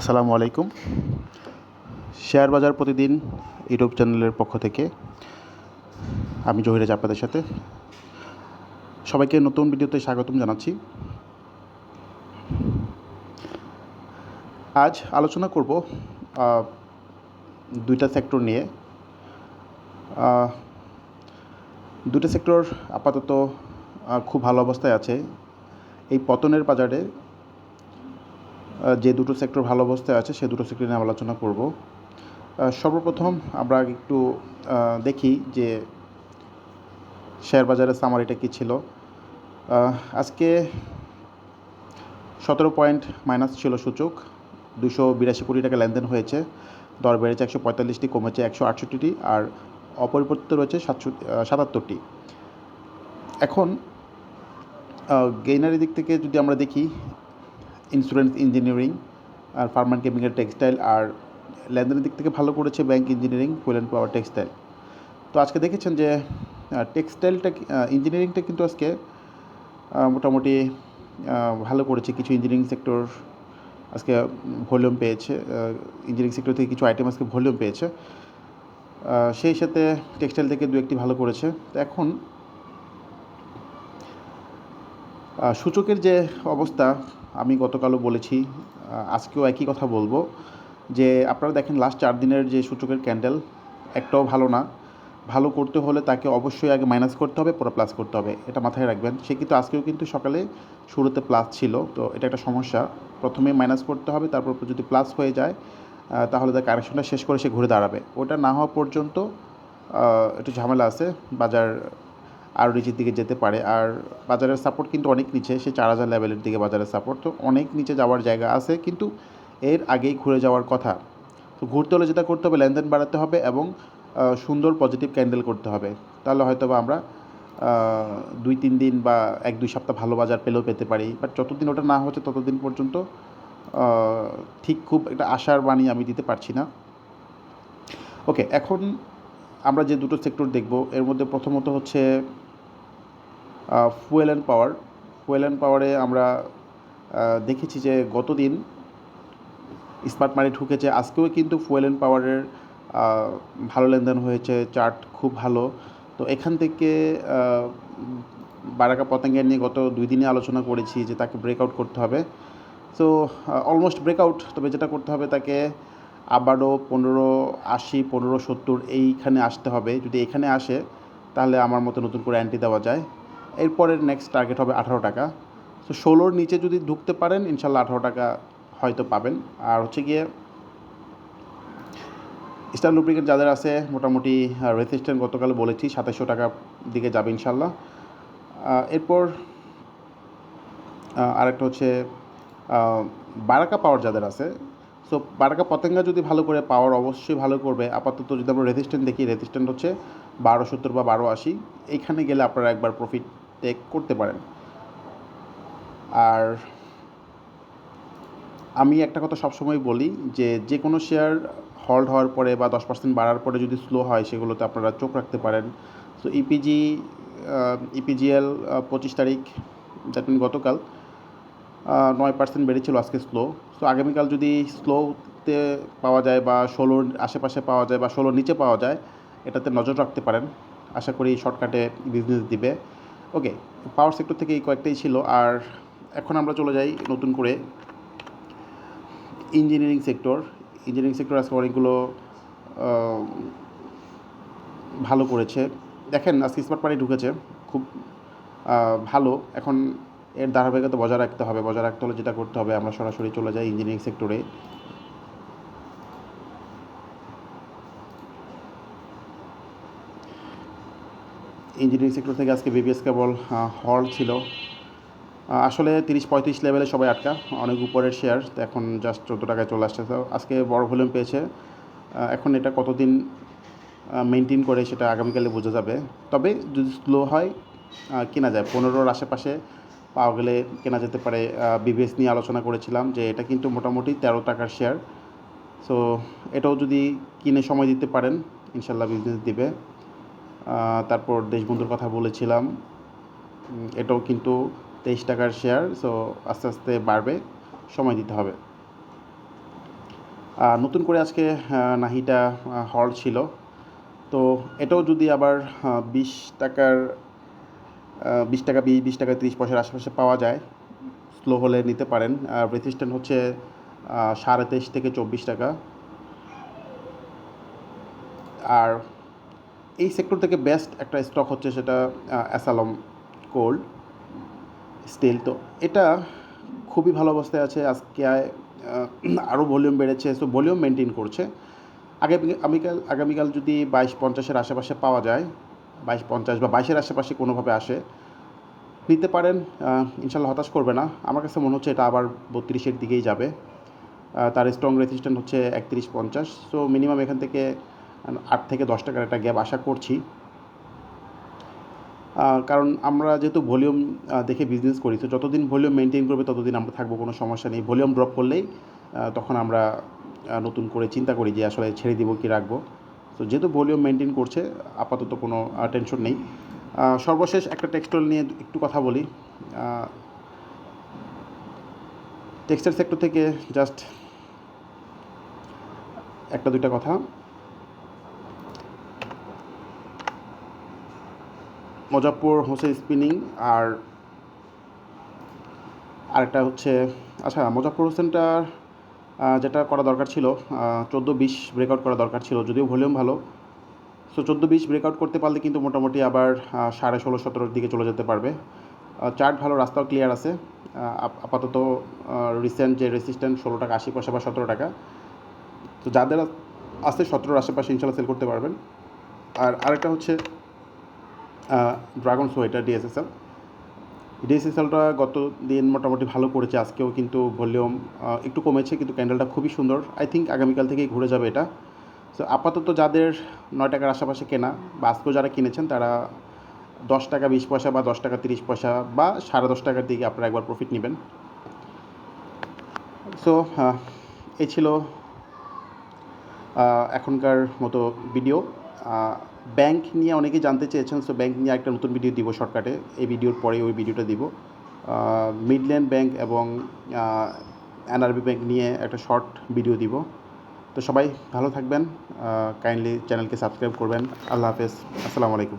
আসসালামু আলাইকুম। শেয়ার বাজার প্রতিদিন ইউটিউব চ্যানেলের পক্ষ থেকে আমি জহিরাজ আপনাদের সাথে। সবাইকে নতুন ভিডিওতে স্বাগতম জানাচ্ছি। আজ আলোচনা করব দুইটা সেক্টর নিয়ে। দুটো সেক্টর আপাতত খুব ভালো অবস্থায় আছে। এই পতনের বাজারে যে দুটো সেক্টর ভালো অবস্থায় আছে, সে দুটো সেক্টর নিয়ে আলোচনা করব। সর্বপ্রথম আমরা একটু দেখি যে শেয়ার বাজারের সামারিটা কী ছিল। আজকে সতেরো পয়েন্ট মাইনাস ছিল সূচক, দুশো বিরাশি কোটি টাকা লেনদেন হয়েছে, দর বেড়েছে একশো পঁয়তাল্লিশটি, কমেছে একশো আটষট্টিটি, আর অপরিবর্তিত রয়েছে সাতশো সাতাত্তরটি। এখন গেইনারের দিক থেকে যদি আমরা দেখি ইন্স্যুরেন্স ইঞ্জিনিয়ারিং আর ফার্ম কেমিক্যাল টেক্সটাইল আর লেনদেনের দিক থেকে ভালো করেছে bank engineering fuel and power textile তো আজকে দেখেছেন যে টেক্সটাইলটা ইঞ্জিনিয়ারিংটা কিন্তু আজকে মোটামুটি ভালো করেছে। কিছু ইঞ্জিনিয়ারিং সেক্টর আজকে ভলিউম পেয়েছে ইঞ্জিনিয়ারিং সেক্টর থেকে কিছু আইটেম আজকে ভলিউম পেয়েছে। সেই সাথে টেক্সটাইল থেকে দু একটি ভালো করেছে। তো এখন সূচকের যে অবস্থা, আমি গতকালও বলেছি আজকেও একই কথা বলব, যে আপনারা দেখেন লাস্ট চার দিনের যে সূচকের ক্যান্ডেল একটাও ভালো না। ভালো করতে হলে তাকে অবশ্যই আগে মাইনাস করতে হবে, পরে প্লাস করতে হবে, এটা মাথায় রাখবেন। সে কিন্তু আজকেও কিন্তু সকালে শুরুতে প্লাস ছিল, তো এটা একটা সমস্যা। প্রথমে মাইনাস করতে হবে, তারপর যদি প্লাস হয়ে যায় তাহলে তার কারেকশনটা শেষ করে সে ঘুরে দাঁড়াবে। ওটা না হওয়া পর্যন্ত একটু ঝামেলা আছে, বাজার আরও নিচের দিকে যেতে পারে। আর বাজারের সাপোর্ট কিন্তু অনেক নিচে, সে চার হাজার লেভেলের দিকে বাজারের সাপোর্ট তো অনেক নিচে যাওয়ার জায়গা আছে, কিন্তু এর আগেই ঘুরে যাওয়ার কথা। তো ঘুরতে হলে যেটা করতে হবে, লেনদেন বাড়াতে হবে এবং সুন্দর পজিটিভ ক্যান্ডেল করতে হবে। তাহলে হয়তো বা আমরা দুই, তিন দিন বা এক, দুই সপ্তাহ ভালো বাজার পেলেও পেতে পারি। বাট যতদিন ওটা না হচ্ছে, ততদিন পর্যন্ত ঠিক খুব একটা আশার বাণী আমি দিতে পারছি না। ওকে এখন আমরা যে দুটো সেক্টর দেখব, এর মধ্যে প্রথমত হচ্ছে fuel and power fuel and পাওয়ারে আমরা দেখেছি যে গতদিন স্মার্ট মানি ঢুকেছে। আজকেও কিন্তু ফুয়েল অ্যান্ড পাওয়ারের ভালো লেনদেন হয়েছে চার্ট খুব ভালো। তো এখান থেকে বারাকা পতঙ্গের নিয়ে গত দুই দিনে আলোচনা করেছি যে তাকে ব্রেকআউট করতে হবে। সো অলমোস্ট ব্রেকআউট তবে যেটা করতে হবে তাকে আবারও পনেরো আশি, পনেরো সত্তর এইখানে আসতে হবে। যদি এখানে আসে, তাহলে আমার মতো নতুন করে অ্যান্টি দেওয়া যায়। এরপরের নেক্সট টার্গেট হবে আঠারো টাকা। সো ষোলোর নিচে যদি ঢুকতে পারেন, ইনশাল্লাহ আঠারো টাকা হয়তো পাবেন। আর হচ্ছে গিয়ে স্টার লুব্রিকেট যাদের আছে, মোটামুটি রেজিস্ট্যান্ট গতকাল বলেছি, সাতাশশো টাকার দিকে যাবে ইনশাল্লাহ। এরপর আরেকটা হচ্ছে বারাকা পাওয়ার যাদের আছে সো বারাকা পতেঙ্গা যদি ভালো করে পাওয়ার অবশ্যই ভালো করবে। আপাতত যদি আমরা রেজিস্ট্যান্ট দেখি রেজিস্ট্যান্ট হচ্ছে বারো সত্তর বা বারো আশি। এইখানে গেলে আপনারা একবার প্রফিট টেক করতে পারেন। আর আমি একটা কথা সবসময় বলি যে যে কোনো শেয়ার হল্ড হওয়ার পরে বা দশ পার্সেন্ট বাড়ার পরে যদি স্লো হয় সেগুলোতে আপনারা চোখ রাখতে পারেন। সো ইপিজি ইপিজিএল পঁচিশ তারিখ দ্যাট মিন গতকাল নয় পার্সেন্ট বেড়েছিল আজকে স্লো সো আগামীকাল যদি স্লোতে পাওয়া যায় বা ষোলোর আশেপাশে পাওয়া যায় বা ষোলোর নিচে পাওয়া যায়, এটাতে নজর রাখতে পারেন। আশা করি শর্টকাটে বিজনেস দিবে। ওকে পাওয়ার সেক্টর থেকে এই কয়েকটাই ছিল। আর এখন আমরা চলে যাই নতুন করে ইঞ্জিনিয়ারিং সেক্টর ইঞ্জিনিয়ারিং সেক্টর আজকে অনেকগুলো ভালো করেছে। দেখেন, আজকে স্মার্ট পানি ঢুকেছে, খুব ভালো। এখন এর ধারাবাহিকতা বজায় রাখতে হবে। বজায় রাখতে হলে যেটা করতে হবে, আমরা সরাসরি চলে যাই ইঞ্জিনিয়ারিং সেক্টরে ইঞ্জিনিয়ারিং সেক্টর থেকে আজকে বিবিএস কেবল হল ছিল। আসলে তিরিশ পঁয়ত্রিশ লেভেলে সবাই আটকা, অনেক উপরের শেয়ার এখন জাস্ট চোদ্দ টাকায় চলে আসছে। তো আজকে বড় ভলিউম পেয়েছে। এখন এটা কতদিন মেনটেন করে সেটা আগামীকালে বোঝা যাবে। তবে যদি স্লো হয় কেনা যায়। পনেরোর আশেপাশে পাওয়া গেলে কেনা যেতে পারে। বিবিএস নিয়ে আলোচনা করেছিলাম যে এটা কিন্তু মোটামুটি তেরো টাকার শেয়ার সো এটাও যদি কিনে সময় দিতে পারেন, ইনশাল্লাহ বিজনেস দিবে। তারপর দেশবন্ধুর কথা বলেছিলাম। এটাও কিন্তু তেইশ টাকার শেয়ার সো আস্তে আস্তে বাড়বে, সময় দিতে হবে। নতুন করে আজকে নাহিটা হল ছিল। তো এটাও যদি আবার বিশ টাকার বিশ টাকা বিশ বিশ টাকা তিরিশ পয়সার আশেপাশে পাওয়া যায় স্লো হলে নিতে পারেন। রেসিস্ট্যান্ট হচ্ছে সাড়ে তেইশ থেকে চব্বিশ টাকা। আর এই সেক্টর থেকে বেস্ট একটা স্টক হচ্ছে সেটা অ্যাসালম কোল্ড স্টিল তো। এটা খুবই ভালো অবস্থায় আছে। আজকে আরও ভলিউম বেড়েছে। সো ভলিউম মেনটেন করছে। আগামী আগামীকাল আগামীকাল যদি বাইশ পঞ্চাশের আশেপাশে পাওয়া যায়, বাইশ পঞ্চাশ বা বাইশের আশেপাশে কোনোভাবে আসে, নিতে পারেন। ইনশাল্লাহ হতাশ করবে না। আমার কাছে মনে হচ্ছে এটা আবার বত্রিশের দিকেই যাবে। তার স্ট্রং রেজিস্ট্যান্ট হচ্ছে একত্রিশ পঞ্চাশ। সো মিনিমাম এখান থেকে আট থেকে দশ টাকার একটা গ্যাপ আশা করছি। কারণ আমরা যেহেতু ভলিউম দেখে বিজনেস করি, তো যতদিন ভলিউম মেনটেন করবে ততদিন আমরা থাকব, কোনো সমস্যা নেই। ভলিউম ড্রপ করলেই তখন আমরা নতুন করে চিন্তা করি যে আসলে ছেড়ে দিব কি রাখব। তো যেহেতু ভলিউম মেনটেন করছে, আপাতত কোনো টেনশন নেই। সর্বশেষ একটা টেক্সটাইল নিয়ে একটু কথা বলি। টেক্সটাইল সেক্টর থেকে জাস্ট একটা দুইটা কথা। মজাপুর হোসেন স্পিনিং আর আরেকটা হচ্ছে আচ্ছা মজাপুর হোসেনটার যেটা করা দরকার ছিল চোদ্দ বিশ ব্রেকআউট করা দরকার ছিল, যদিও ভলিউম ভালো। সো চোদ্দ বিশ ব্রেকআউট করতে পারলে কিন্তু মোটামুটি আবার সাড়ে ষোলো সতেরোর দিকে চলে যেতে পারবে। চার্ট ভালো, রাস্তাও ক্লিয়ার আছে। আপাতত রিসেন্ট যে রেসিস্ট্যান্ট ষোলো টাকা, আশি পয়সা বা সতেরো টাকা, তো যাদের আছে সতেরোর আশেপাশে ইনশাল্লাহ সেল করতে পারবেন। আর আরেকটা হচ্ছে ড্রাগন সোয়েটার ডিএসএসএল ডিএসএসএলটা গত দিন মোটামুটি ভালো করেছে, আজকেও কিন্তু ভলিউম একটু কমেছে, কিন্তু ক্যান্ডেলটা খুবই সুন্দর। আই থিঙ্ক আগামীকাল থেকেই ঘুরে যাবে এটা। সো আপাতত যাদের নয় টাকার আশেপাশে কেনা, বা আজকেও যারা কিনেছেন, তারা দশ টাকা বিশ পয়সা বা দশ টাকা তিরিশ পয়সা বা সাড়ে দশ টাকার দিকে আপনারা একবার প্রফিট নেবেন। সো এই ছিল এখনকার মতো ভিডিও ব্যাংক নিয়ে অনেকেই জানতে চেয়েছেন সো ব্যাংক নিয়ে একটা নতুন ভিডিও দিব শর্টকাটে এই ভিডিওর পরে ওই ভিডিওটা দিব। মিডল্যান্ড ব্যাংক এবং এনআরবি ব্যাংক নিয়ে একটা শর্ট ভিডিও দিব। তো সবাই ভালো থাকবেন। কাইন্ডলি চ্যানেলকে সাবস্ক্রাইব করবেন। আল্লাহ হাফেজ। আসসালামু আলাইকুম।